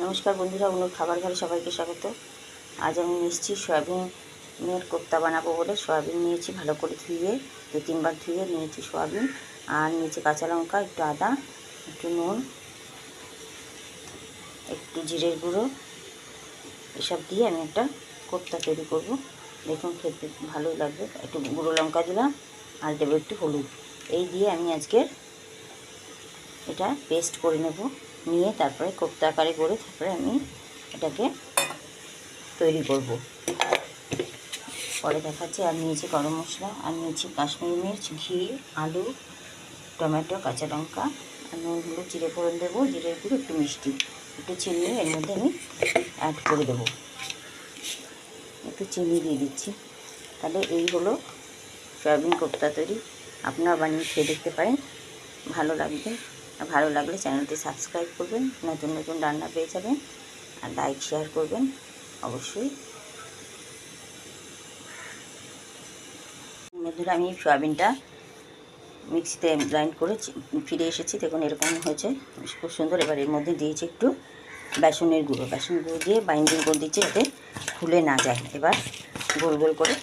নমস্কার বন্ধুরা, অন্য খাবার ঘরে সবাইকে স্বাগত। আজ আমি এসেছি সয়াবিনের কোপ্তা বানাবো বলে। সয়াবিন নিয়েছি ভালো করে ধুয়ে, দু তিনবার ধুয়ে নিয়েছি সয়াবিন। আর নিয়েছি কাঁচা লঙ্কা, একটু আদা, একটু নুন, একটু জিরের গুঁড়ো। এসব দিয়ে আমি একটা কোপ্তা তৈরি করব। দেখুন খেতে ভালোই লাগবে। একটু গুঁড়ো লঙ্কা দিলাম, আর দেবো একটু হলুদ। এই দিয়ে আমি আজকে এটা পেস্ট করে নেব। নিয়ে তারপরে কোপ্তা আকারে করে তারপরে আমি এটাকে তৈরি করব। পরে দেখাচ্ছি, আর নিয়েছি গরম মশলা, আর নিয়েছি কাশ্মীরি মির্চ, ঘি, আলু, টমেটো, কাঁচা লঙ্কা, আর নুন, হলুদ, জিরে ফোড়ন দেবো। জিরের গুঁড়ো একটু মিষ্টি, একটু চিনি, এর মধ্যে আমি অ্যাড করে দেবো। একটু চিনি দিয়ে দিচ্ছি। তাহলে এই হলো সয়াবিন কোপ্তা তৈরি। আপনারা বানিয়ে খেয়ে দেখতে পারেন। ভালো লাগবে। ভালো লাগলে চ্যানেলটি সাবস্ক্রাইব করবেন, নতুন নতুন রান্না পেয়ে যাবেন আর লাইক, শেয়ার করবেন অবশ্যই। বন্ধুরা, আমি সয়াবিনটা মিক্সিতে গ্রাইন্ড করে ফিরে এসেছি। দেখুন, এরকম হয়েছে। খুব সুন্দর। এবার এর মধ্যে দিয়েছি একটু বেসনের গুঁড়ো। বেসন গুঁড়ো দিয়ে বাইন্ডিং করে দিচ্ছি যাতে ফুলে না যায়। এবার গোল গোল করে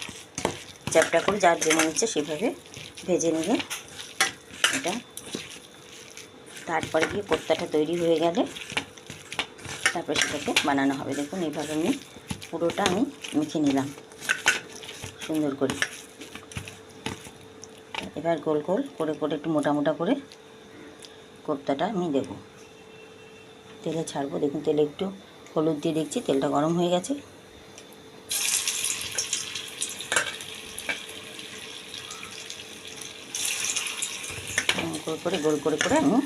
চ্যাপটা করে যার যেমন ইচ্ছে সেভাবে ভেজে নিয়ে এটা তারপরে গিয়ে কোপ্তাটা তৈরি হয়ে গেলে তারপরে সেটাকে বানানো হবে। দেখুন, এইভাবে আমি পুরোটা আমি মেখে নিলাম সুন্দর করে। এবার গোল গোল করে করে একটু মোটা মোটা করে কোপ্তাটা আমি দেব। তেলে ছাড়বো। দেখুন, তেলে একটু হলুদ দিয়ে দেখছি, তেলটা গরম হয়ে গেছে। করে করে, গোল করে করে আমি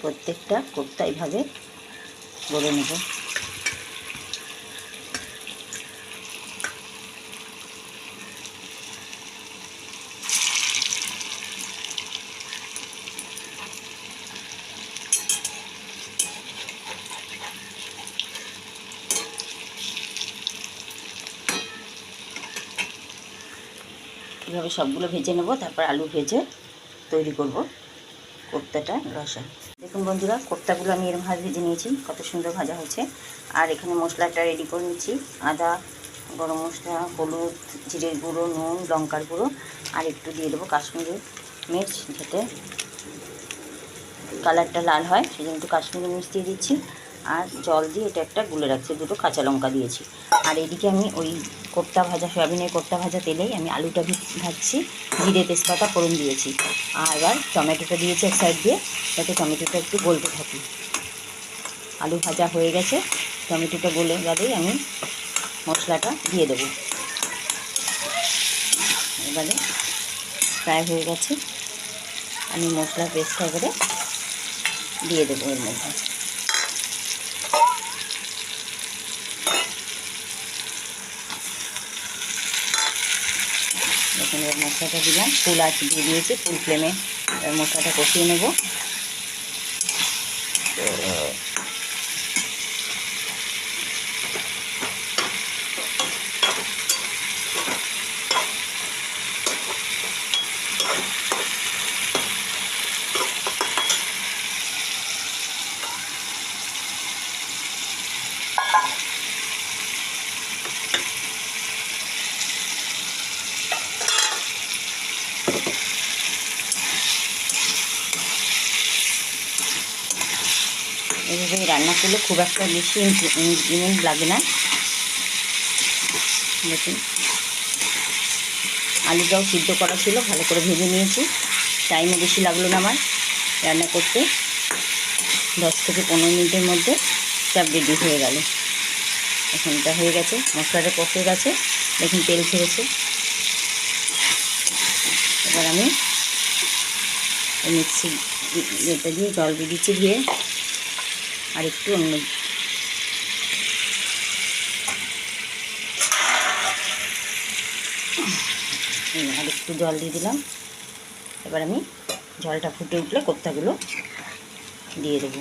প্রত্যেকটা কোপ্তা এইভাবে গড়ে নেব। এভাবে সবগুলো ভেজে নেব তারপর আলু ভেজে তৈরি করব। কোপ্তাটা, রসা। দেখুন বন্ধুরা, কোপ্তাগুলো আমি এরম ভাবে ভেজে নিয়েছি কত সুন্দর ভাজা হয়েছে। আর এখানে মশলাটা রেডি করে নিচ্ছি, আদা, গরম মশলা, হলুদ, জিরের গুঁড়ো, নুন, লঙ্কার গুঁড়ো, আর একটু দিয়ে দেবো কাশ্মীরি মির্চ যাতে কালারটা লাল হয় সেই জন্য একটু কাশ্মীরি মির্চ দিয়ে দিচ্ছি। আর জল দিয়ে এটা একটা গুলে রাখছি, দুটো কাঁচা লঙ্কা দিয়েছি। আর এদিকে আমি ওই কোপ্তা ভাজা, সয়াবিনের কোপ্তা ভাজা তেলেই আমি আলুটা ভাজছি, জিরে তেজপাতা, ফোড়ন দিয়েছি। আর এবার টমেটোটা দিয়েছি এক সাইড দিয়ে, যাতে টমেটোটা একটু গলতে থাকি। আলু ভাজা হয়ে গেছে, টমেটোটা গলে গেলেই আমি মশলাটা দিয়ে দেবো। এবারে প্রায় হয়ে গেছে, আমি মশলা পেস্টটা করে দিয়ে দেবো এর মধ্যে। এর মশলাটা দিলাম। ফুল আঁচ দিয়ে দিয়েছি ফুল ফ্লেমে এর মশলাটা কষিয়ে নেব। এইভাবে রান্না করলে খুব একটা বেশি ইনগ্রিডিয়েন্ট লাগে না। দেখুন। আলুটাও সিদ্ধ করা ছিল, ভালো করে ভেজে নিয়েছি। টাইমও বেশি লাগল না আমার রান্না করতে। দশ থেকে পনেরো মিনিটের মধ্যে সব রেডি হয়ে গেল। এখন এটা হয়ে গেছে, মশলাটা কষে গেছে। দেখুন, তেল ছেড়েছে। এবার আমি মিক্সি এটা দিয়ে জল দিয়ে দিচ্ছি দিয়ে আর একটু অন্য আর একটু জল দিয়ে দিলাম। এবার আমি জলটা ফুটে উঠলে কোপ্তাগুলো দিয়ে দেবো।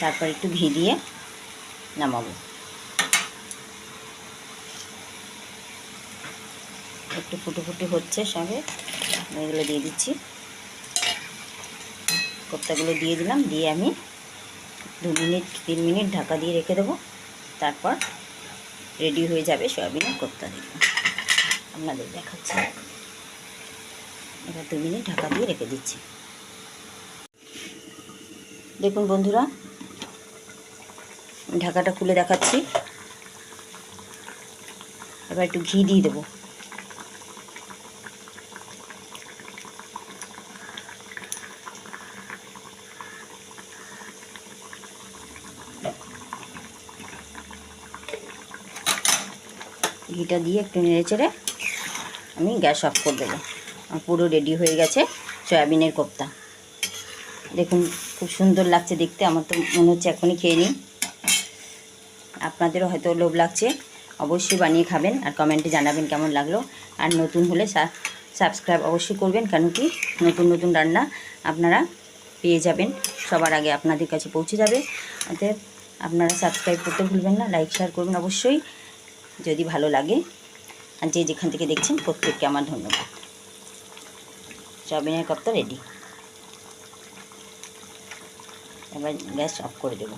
তারপর একটু ঘি দিয়ে নামাবো। একটু ফুটো ফুটি হচ্ছে সঙ্গে। এগুলো দিয়ে দিচ্ছি। কোপ্তাগুলো দিয়ে দিলাম, দিয়ে আমি দু মিনিট, তিন মিনিট ঢাকা দিয়ে রেখে দেবো। তারপর রেডি হয়ে যাবে সয়াবিনের কোপ্তা দিলাম আপনাদের দেখাচ্ছি। এবার দু মিনিট ঢাকা দিয়ে রেখে দিচ্ছি। দেখুন বন্ধুরা ঢাকাটা খুলে দেখাচ্ছি। এবার একটু ঘি দিয়ে দেবো। ঘিটা দিয়ে একটু নেড়ে চেড়ে আমি গ্যাস অফ করে দেবো। পুরো রেডি হয়ে গেছে সয়াবিনের কোপ্তা। দেখুন, খুব সুন্দর লাগছে দেখতে। আমার তো মনে হচ্ছে এখনই খেয়ে নিই। আপনাদেরও হয়তো লোভ লাগছে, অবশ্যই বানিয়ে খাবেন আর কমেন্টে জানাবেন কেমন লাগল। আর নতুন হলে সাবস্ক্রাইব অবশ্যই করবেন কেন কি নতুন নতুন রান্না আপনারা পেয়ে যাবেন, সবার আগে আপনাদের কাছে পৌঁছে যাবে। অতএব আপনারা সাবস্ক্রাইব করতে ভুলবেন না, লাইক, শেয়ার করবেন অবশ্যই, যদি ভালো লাগে। আর যে যেখান থেকে দেখছেন, প্রত্যেককে আমার ধন্যবাদ। সয়াবিনের কপ্তা রেডি এবার গ্যাস অফ করে দেবো।